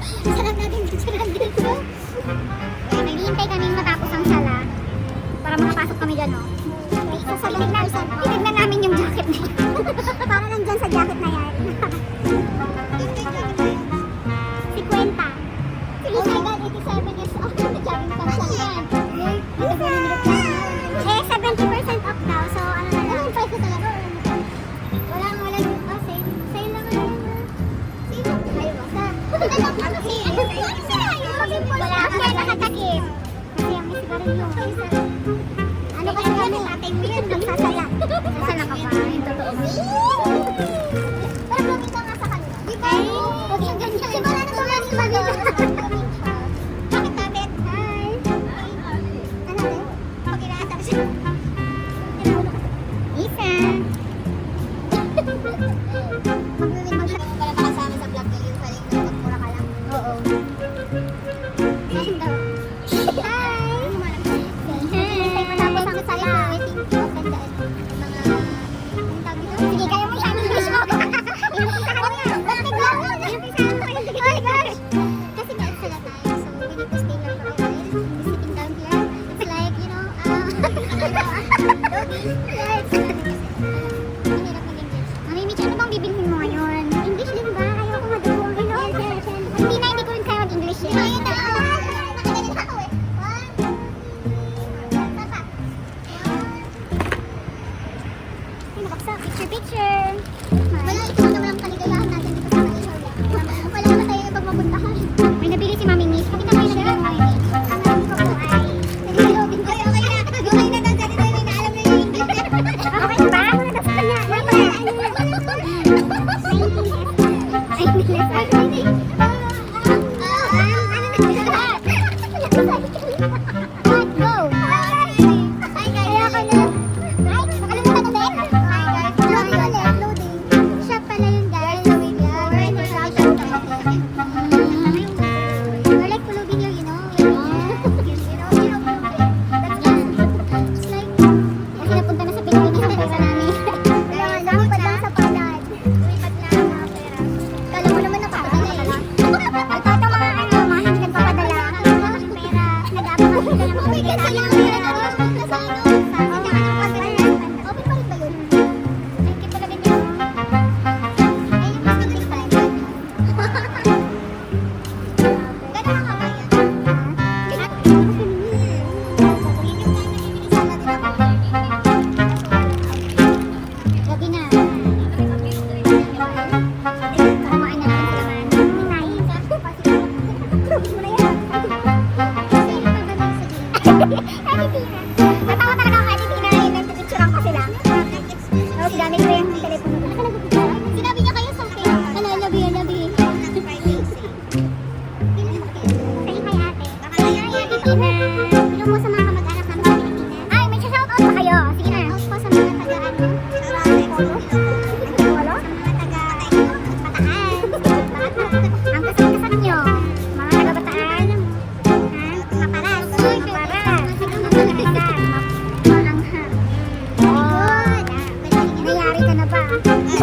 Sarap natin natural dito. Ayan, naghihintay kami matapos ang sala para makapasok kami dyan, oh. May isa sa pinignan, pinignan namin yung jacket na yan. para lang dyan sa jacket na yan. 小 羊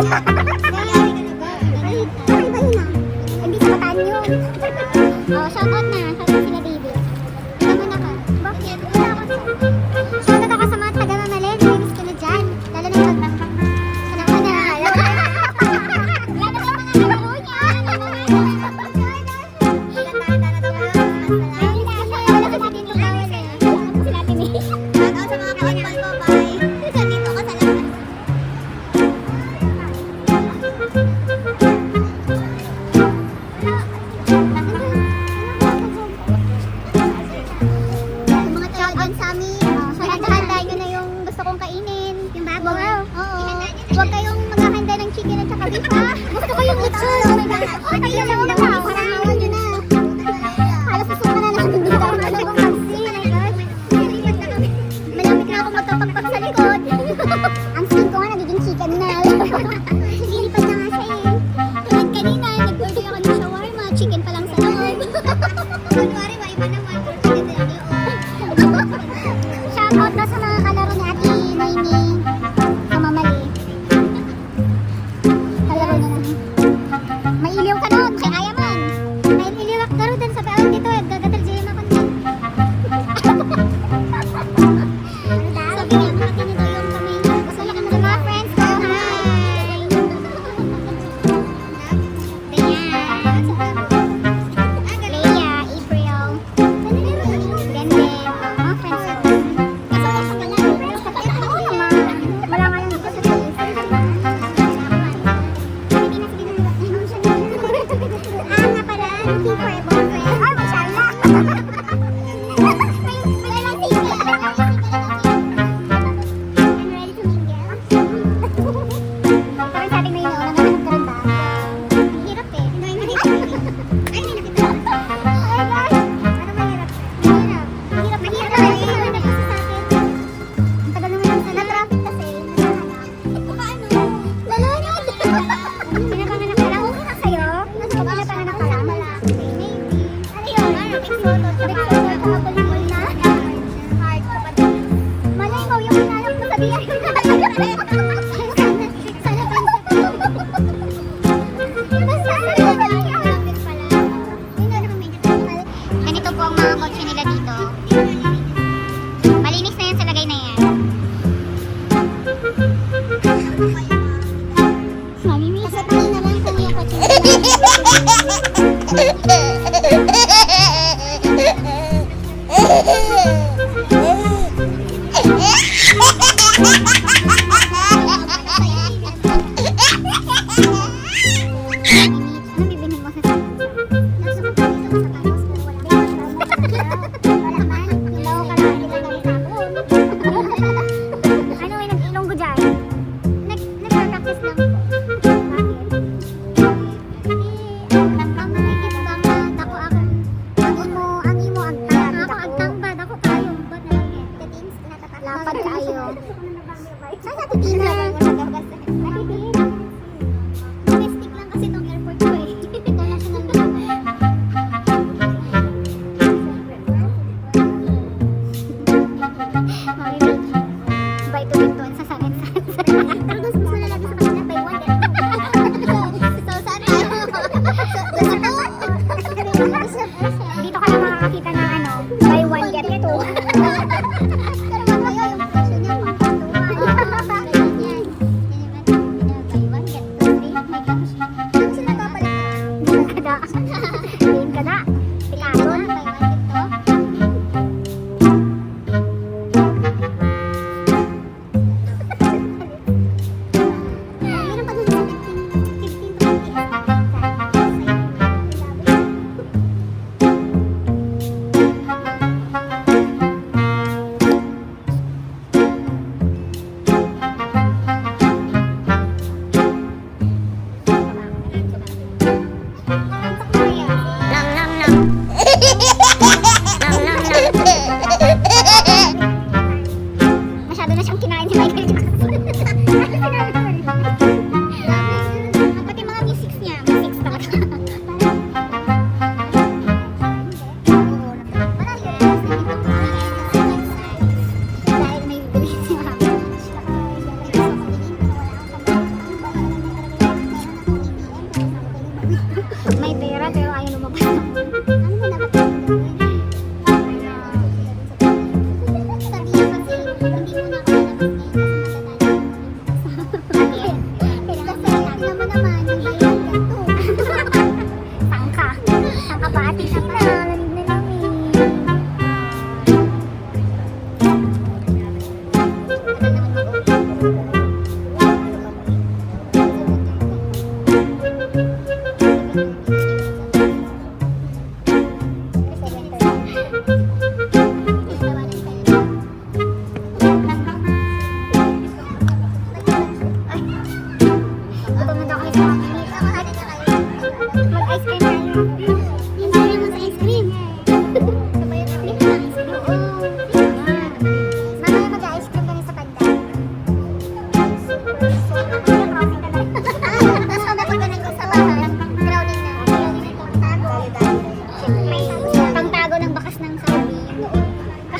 Oh, shoutout na. Pinagahanda ko na yung gusto kong kainin. Yung baboy? Wow. Oo. Huwag kayong maghahanda ng chicken at saka beef, ha? Gusto ko yung itlog. Gusto ko yung itlog. Hasta แล้วนะฉันกินอะไร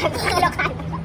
หลอกกัน